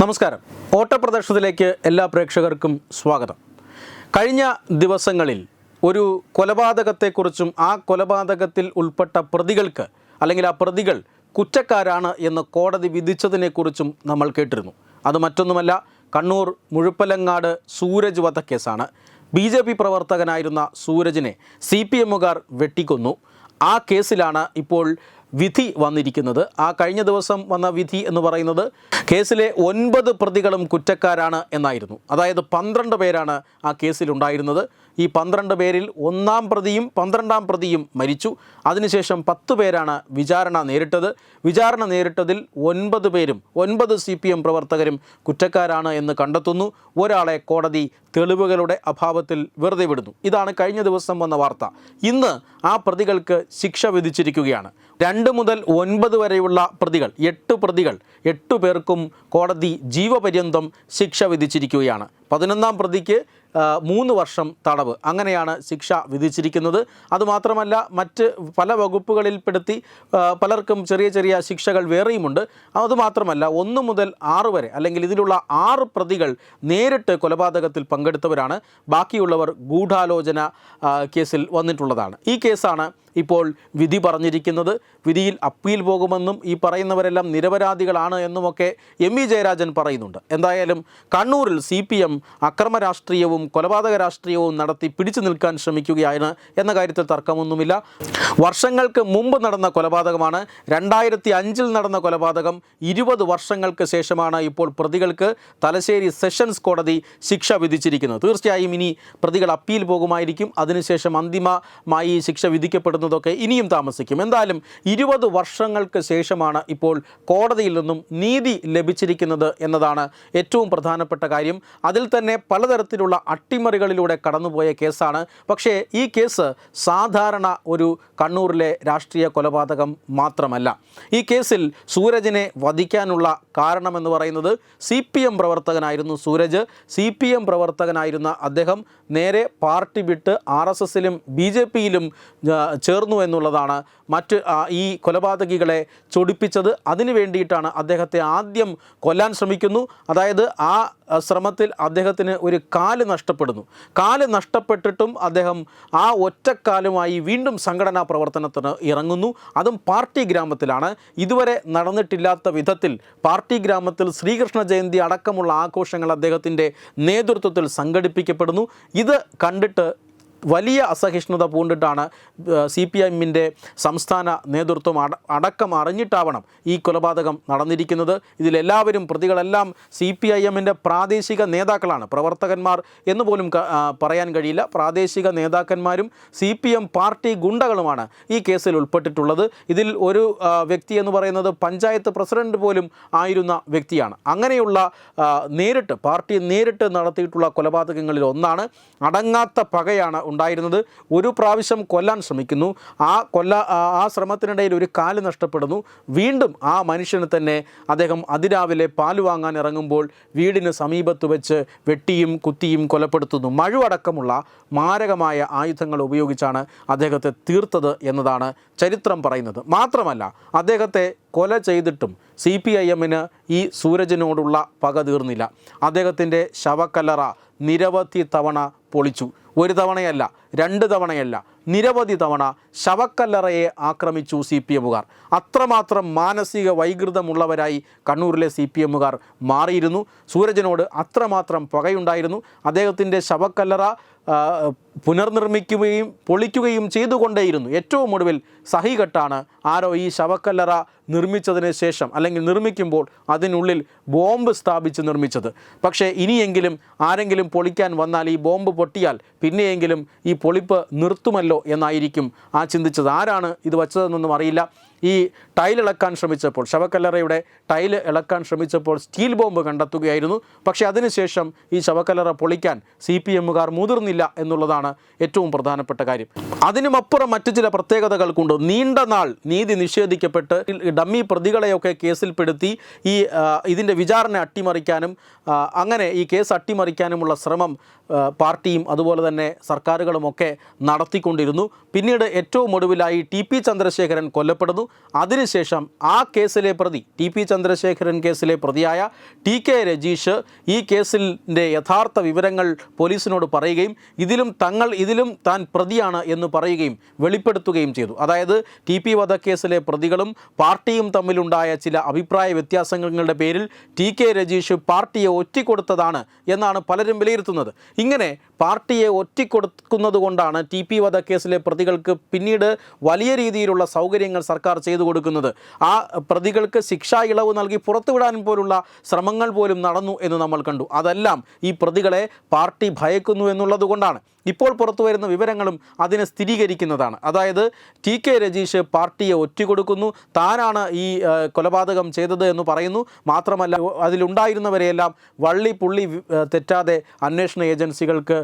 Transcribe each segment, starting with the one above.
നമസ്കാരം. ഓട്ടപ്രദർശനത്തിലേക്ക് എല്ലാ പ്രേക്ഷകർക്കും സ്വാഗതം. കഴിഞ്ഞ ദിവസങ്ങളിൽ ഒരു കൊലപാതകത്തെക്കുറിച്ചും ആ കൊലപാതകത്തിൽ ഉൾപ്പെട്ട പ്രതികൾക്ക് അല്ലെങ്കിൽ ആ പ്രതികൾ കുറ്റക്കാരാണ് എന്ന് കോടതി വിധിച്ചതിനെക്കുറിച്ചും നമ്മൾ കേട്ടിരുന്നു. അത് മറ്റൊന്നുമല്ല കണ്ണൂർ മുഴുപ്പലങ്ങാട് സൂരജ് വധക്കേസാണ്. ബി ജെ പി പ്രവർത്തകനായിരുന്ന സൂരജിനെ സി പി എമ്മുകാർ വെട്ടിക്കൊന്നു. ആ കേസിലാണ് ഇപ്പോൾ വിധി വന്നിരിക്കുന്നത്. ആ കഴിഞ്ഞ ദിവസം വന്ന വിധി എന്ന് പറയുന്നത് കേസിലെ ഒൻപത് പ്രതികളും കുറ്റക്കാരാണ് എന്നായിരുന്നു. അതായത് പന്ത്രണ്ട് പേരാണ് ആ കേസിലുണ്ടായിരുന്നത്. ഈ പന്ത്രണ്ട് പേരിൽ ഒന്നാം പ്രതിയും പന്ത്രണ്ടാം പ്രതിയും മരിച്ചു. അതിനുശേഷം പത്ത് പേരാണ് വിചാരണ നേരിട്ടത്. വിചാരണ നേരിട്ടതിൽ ഒൻപത് പേരും ഒൻപത് സി പി എം പ്രവർത്തകരും കുറ്റക്കാരാണ് എന്ന് കണ്ടെത്തുന്നു. ഒരാളെ കോടതി തെളിവുകളുടെ അഭാവത്തിൽ വെറുതെ വിടുന്നു. ഇതാണ് കഴിഞ്ഞ ദിവസം വന്ന വാർത്ത. ഇന്ന് ആ പ്രതികൾക്ക് ശിക്ഷ വിധിച്ചിരിക്കുകയാണ്. രണ്ട് മുതൽ ഒൻപത് വരെയുള്ള പ്രതികൾ എട്ട് പ്രതികൾ എട്ടു പേർക്കും കോടതി ജീവപര്യന്തം ശിക്ഷ വിധിച്ചിരിക്കുകയാണ്. പതിനൊന്നാം പ്രതിക്ക് മൂന്ന് വർഷം തടവ്. അങ്ങനെയാണ് ശിക്ഷ വിധിച്ചിരിക്കുന്നത്. അതുമാത്രമല്ല മറ്റ് പല വകുപ്പുകളിൽപ്പെടുത്തി പലർക്കും ചെറിയ ചെറിയ ശിക്ഷകൾ വേറെയുമുണ്ട്. അതുമാത്രമല്ല ഒന്ന് മുതൽ ആറ് വരെ അല്ലെങ്കിൽ ഇതിലുള്ള ആറ് പ്രതികൾ നേരിട്ട് കൊലപാതകത്തിൽ പങ്കെടുത്തവരാണ്. ബാക്കിയുള്ളവർ ഗൂഢാലോചന കേസിൽ വന്നിട്ടുള്ളതാണ്. ഈ കേസാണ് ഇപ്പോൾ വിധി പറഞ്ഞിരിക്കുന്നത്. വിധിയിൽ അപ്പീൽ പോകുമെന്നും ഈ പറയുന്നവരെല്ലാം നിരപരാധികളാണ് എന്നുമൊക്കെ എം വി ജയരാജൻ പറയുന്നുണ്ട്. എന്തായാലും കണ്ണൂരിൽ സി പി എം അക്രമ രാഷ്ട്രീയവും കൊലപാതക രാഷ്ട്രീയവും നടത്തി പിടിച്ചു നിൽക്കാൻ ശ്രമിക്കുകയാണ് എന്ന കാര്യത്തിൽ തർക്കമൊന്നുമില്ല. വർഷങ്ങൾക്ക് മുമ്പ് നടന്ന കൊലപാതകമാണ്. രണ്ടായിരത്തി അഞ്ചിൽ നടന്ന കൊലപാതകം ഇരുപത് വർഷങ്ങൾക്ക് ശേഷമാണ് ഇപ്പോൾ പ്രതികൾക്ക് തലശ്ശേരി സെഷൻസ് കോടതി ശിക്ഷ വിധിച്ചിരിക്കുന്നത്. തീർച്ചയായും ഇനി പ്രതികൾ അപ്പീൽ പോകുമായിരിക്കും. അതിനുശേഷം അന്തിമമായി ശിക്ഷ വിധിക്കപ്പെടുന്നതൊക്കെ ഇനിയും താമസിക്കും. എന്തായാലും ഇരുപത് വർഷങ്ങൾക്ക് ശേഷമാണ് ഇപ്പോൾ കോടതിയിൽ നിന്നും നീതി ലഭിച്ചിരിക്കുന്നത് എന്നതാണ് ഏറ്റവും പ്രധാനപ്പെട്ട കാര്യം. അതിൽ തന്നെ പലതരത്തിലുള്ള അട്ടിമറികളിലൂടെ കടന്നുപോയ കേസാണ്. പക്ഷേ ഈ കേസ് സാധാരണ ഒരു കണ്ണൂരിലെ രാഷ്ട്രീയ കൊലപാതകം മാത്രമല്ല. ഈ കേസിൽ സൂരജിനെ വധിക്കാനുള്ള കാരണമെന്ന് പറയുന്നത് സി പി എം പ്രവർത്തകനായിരുന്നു സൂരജ്. സി പി എം പ്രവർത്തകനായിരുന്ന അദ്ദേഹം നേരെ പാർട്ടി വിട്ട് ആർ എസ് എസിലും ബി ജെ പിയിലും ചേർന്നു എന്നുള്ളതാണ് മറ്റ് ഈ കൊലപാതകികളെ ചൊടിപ്പിച്ചത്. അതിനു വേണ്ടിയിട്ടാണ് അദ്ദേഹത്തെ ആദ്യം കൊല്ലാൻ ശ്രമിക്കുന്നു. അതായത് ആ ശ്രമത്തിൽ അദ്ദേഹത്തിന് ഒരു കാൽ നഷ്ടപ്പെടുന്നു. കാൽ നഷ്ടപ്പെട്ടിട്ടും അദ്ദേഹം ആ ഒറ്റക്കാലുമായി വീണ്ടും സംഘടനാ പ്രവർത്തനത്തിന് ഇറങ്ങുന്നു. അതും പാർട്ടി ഗ്രാമത്തിലാണ്. ഇതുവരെ നടന്നിട്ടില്ലാത്ത വിധത്തിൽ പാർട്ടി ഗ്രാമത്തിൽ ശ്രീകൃഷ്ണ ജയന്തി അടക്കമുള്ള ആഘോഷങ്ങൾ അദ്ദേഹത്തിന്റെ നേതൃത്വത്തിൽ സംഘടിപ്പിക്കപ്പെടുന്നു. ഇത് കണ്ടിട്ട് വലിയ അസഹിഷ്ണുത പൂണ്ടിട്ടാണ് സി പി എമ്മിന്റെ സംസ്ഥാന നേതൃത്വം അട അടക്കം അറിഞ്ഞിട്ടാവണം ഈ കൊലപാതകം നടന്നിരിക്കുന്നത്. ഇതിലെല്ലാവരും പ്രതികളെല്ലാം സി പി ഐ എമ്മിന്റെ പ്രാദേശിക നേതാക്കളാണ്. പ്രവർത്തകന്മാർ എന്ന് പോലും പറയാൻ കഴിയില്ല. പ്രാദേശിക നേതാക്കന്മാരും സി പി എം പാർട്ടി ഗുണ്ടകളുമാണ് ഈ കേസിൽ ഉൾപ്പെട്ടിട്ടുള്ളത്. ഇതിൽ ഒരു വ്യക്തി എന്ന് പറയുന്നത് പഞ്ചായത്ത് പ്രസിഡന്റ് പോലും ആയിരുന്ന വ്യക്തിയാണ്. അങ്ങനെയുള്ള നേരിട്ട് പാർട്ടി നേരിട്ട് നടത്തിയിട്ടുള്ള കൊലപാതകങ്ങളിൽ ഒന്നാണ്. അടങ്ങാത്ത പകയാണ് ഉണ്ടായിരുന്നത്. ഒരു പ്രാവശ്യം കൊല്ലാൻ ശ്രമിക്കുന്നു. ആ കൊല്ല ആ ശ്രമത്തിനിടയിൽ ഒരു കാൽ നഷ്ടപ്പെടുന്നു. വീണ്ടും ആ മനുഷ്യനെ തന്നെ അദ്ദേഹം അതിരാവിലെ പാൽ വാങ്ങാൻ ഇറങ്ങുമ്പോൾ വീടിന് സമീപത്ത് വെച്ച് വെട്ടിയും കുത്തിയും കൊലപ്പെടുത്തുന്നു. മഴുവടക്കമുള്ള മാരകമായ ആയുധങ്ങൾ ഉപയോഗിച്ചാണ് അദ്ദേഹത്തെ തീർത്തത് എന്നതാണ് ചരിത്രം പറയുന്നത്. മാത്രമല്ല അദ്ദേഹത്തെ കൊല ചെയ്തിട്ടും സി പി ഐ എമ്മിന് ഈ സൂരജിനോടുള്ള പക തീർന്നില്ല. അദ്ദേഹത്തിന്റെ ശവക്കല്ലറ നിരവധി തവണ പൊളിച്ചു. ഒരു തവണയല്ല രണ്ട് തവണയല്ല നിരവധി തവണ ശവക്കല്ലറയെ ആക്രമിച്ചു സി പി എമ്മുകാർ. അത്രമാത്രം മാനസിക വൈകൃതമുള്ളവരായി കണ്ണൂരിലെ സി പി എമ്മുകാർ മാറിയിരുന്നു. സൂരജിനോട് അത്രമാത്രം പകയുണ്ടായിരുന്നു. അദ്ദേഹത്തിന്റെ ശവക്കല്ലറ പുനർനിർമ്മിക്കുകയും പൊളിക്കുകയും ചെയ്തുകൊണ്ടേയിരുന്നു. ഏറ്റവും ഒടുവിൽ സഹികെട്ടാണ് ആരോ ഈ ശവക്കല്ലറ നിർമ്മിച്ചതിന് ശേഷം അല്ലെങ്കിൽ നിർമ്മിക്കുമ്പോൾ അതിനുള്ളിൽ ബോംബ് സ്ഥാപിച്ച് നിർമ്മിച്ചത്. പക്ഷേ ഇനിയെങ്കിലും ആരെങ്കിലും പൊളിക്കാൻ വന്നാൽ ഈ ബോംബ് പൊട്ടിയാൽ പിന്നെയെങ്കിലും ഈ പൊളിപ്പ് നിർത്തുമല്ലോ എന്നായിരിക്കും ആ ചിന്തിച്ചത്. ആരാണ് ഇത് വച്ചതെന്നൊന്നും അറിയില്ല. ഈ ടൈൽ ഇളക്കാൻ ശ്രമിച്ചപ്പോൾ ശവക്കല്ലറയുടെ ടൈൽ ഇളക്കാൻ ശ്രമിച്ചപ്പോൾ സ്റ്റീൽ ബോംബ് കണ്ടെത്തുകയായിരുന്നു. പക്ഷേ അതിനുശേഷം ഈ ശവക്കല്ലറ പൊളിക്കാൻ സി പി എമ്മുകാർ മുതിർന്നില്ല എന്നുള്ളതാണ് ഏറ്റവും പ്രധാനപ്പെട്ട കാര്യം. അതിനുമപ്പുറം മറ്റു ചില പ്രത്യേകതകൾക്കുണ്ട്. നീണ്ട നാൾ നീതി നിഷേധിക്കപ്പെട്ട് ഡമ്മി പ്രതികളെയൊക്കെ കേസിൽപ്പെടുത്തി ഈ ഇതിന്റെ വിചാരണ അട്ടിമറിക്കാനും അങ്ങനെ ഈ കേസ് അട്ടിമറിക്കാനുമുള്ള ശ്രമം പാർട്ടിയും അതുപോലെ തന്നെ സർക്കാരുകളുമൊക്കെ നടത്തിക്കൊണ്ടിരുന്നു. പിന്നീട് ഏറ്റവും ഒടുവിലായി ടി പി ചന്ദ്രശേഖരൻ കൊല്ലപ്പെടുന്നു. അതിനുശേഷം ആ കേസിലെ പ്രതി ടി പി ചന്ദ്രശേഖരൻ കേസിലെ പ്രതിയായ ടി കെ രജീഷ് ഈ കേസിന്റെ യഥാർത്ഥ വിവരങ്ങൾ പോലീസിനോട് പറയുകയും ഇതിലും തങ്ങൾ ഇതിലും താൻ പ്രതിയാണ് എന്ന് പറയുകയും വെളിപ്പെടുത്തുകയും ചെയ്തു. അതായത് ടി പി വധക്കേസിലെ പ്രതികളും പാർട്ടിയും തമ്മിലുണ്ടായ ചില അഭിപ്രായ വ്യത്യാസങ്ങളുടെ പേരിൽ ടി കെ രജീഷ് പാർട്ടിയെ ഒറ്റിക്കൊടുത്തതാണ് എന്നാണ് പലരും വിലയിരുത്തുന്നത്. ഇങ്ങനെ പാർട്ടിയെ ഒറ്റിക്കൊടുക്കുന്നത് കൊണ്ടാണ് ടി പി വധക്കേസിലെ പ്രതികൾക്ക് പിന്നീട് വലിയ രീതിയിലുള്ള സൗകര്യങ്ങൾ സർക്കാർ ചെയ്തു കൊടുക്കുന്നത്. ആ പ്രതികൾക്ക് ശിക്ഷാ ഇളവ് നൽകി പുറത്തുവിടാൻ പോലുള്ള ശ്രമങ്ങൾ പോലും നടന്നു എന്ന് നമ്മൾ കണ്ടു. അതെല്ലാം ഈ പ്രതികളെ പാർട്ടി ഭയക്കുന്നു എന്നുള്ളത് കൊണ്ടാണ് ഇപ്പോൾ പുറത്തു വരുന്ന വിവരങ്ങളും അതിനെ സ്ഥിരീകരിക്കുന്നതാണ്. അതായത് ടി കെ രജീഷ് പാർട്ടിയെ ഒറ്റുകൊടുക്കുന്നു. താനാണ് ഈ കൊലപാതകം ചെയ്തത് എന്ന് പറയുന്നു. മാത്രമല്ല അതിലുണ്ടായിരുന്നവരെയെല്ലാം വള്ളി പുള്ളി തെറ്റാതെ അന്വേഷണ ഏജൻസികൾക്ക്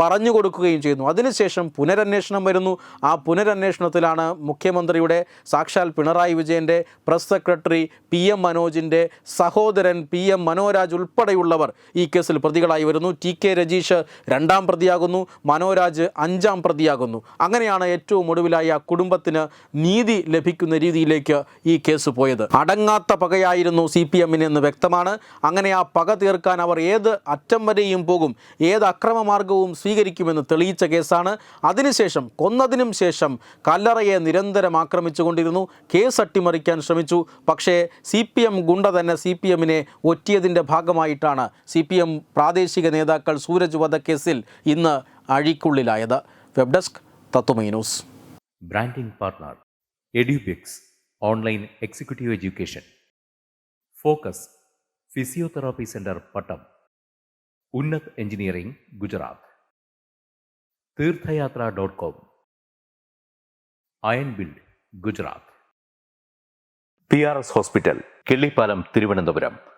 പറഞ്ഞു കൊടുക്കുകയും ചെയ്യുന്നു. അതിനുശേഷം പുനരന്വേഷണം വരുന്നു. ആ പുനരന്വേഷണത്തിലാണ് മുഖ്യമന്ത്രിയുടെ സാക്ഷാൽ പിണറായി വിജയന്റെ പ്രസ് സെക്രട്ടറി പി എം മനോജിന്റെ സഹോദരൻ പി എം മനോരാജ് ഉൾപ്പെടെയുള്ളവർ ഈ കേസിൽ പ്രതികളായി വരുന്നു. ടി കെ രജീഷ് രണ്ടാം പ്രതിയാകുന്നു. മനോരാജ് അഞ്ചാം പ്രതിയാകുന്നു. അങ്ങനെയാണ് ഏറ്റവും ഒടുവിലായി ആ കുടുംബത്തിന് നീതി ലഭിക്കുന്ന രീതിയിലേക്ക് ഈ കേസ് പോയത്. അടങ്ങാത്ത പകയായിരുന്നു സി പി എമ്മിന് എന്ന് വ്യക്തമാണ്. അങ്ങനെ ആ പക തീർക്കാൻ അവർ ഏത് അറ്റം വരെയും പോകും ഏത് അക്രമമാർഗവും സ്വീകരിക്കുമെന്ന് തെളിയിച്ച കേസാണ്. അതിനുശേഷം കൊന്നതിനും ശേഷം കല്ലറയെ നിരന്തരം ആക്രമിച്ചുകൊണ്ടിരുന്നു. കേസ് അട്ടിമറിക്കാൻ ശ്രമിച്ചു. പക്ഷേ സി പി എം ഗുണ്ട തന്നെ സി പി എമ്മിനെ ഒറ്റിയതിന്റെ ഭാഗമായിട്ടാണ്. സി പി എം പ്രാദേശിക നേതാക്കൾ സൂരജ് വധക്കേസിൽ ഇന്ന് അഴിക്കുള്ളിലായത്. Web desk news. Branding partner Edubix online executive education. Focus physiotherapy centre Pattom. Unnath engineering Gujarat. Theerthayathra dot com. Iron build Gujarat. P R S hospital Killipalam Thiruvananthapuram.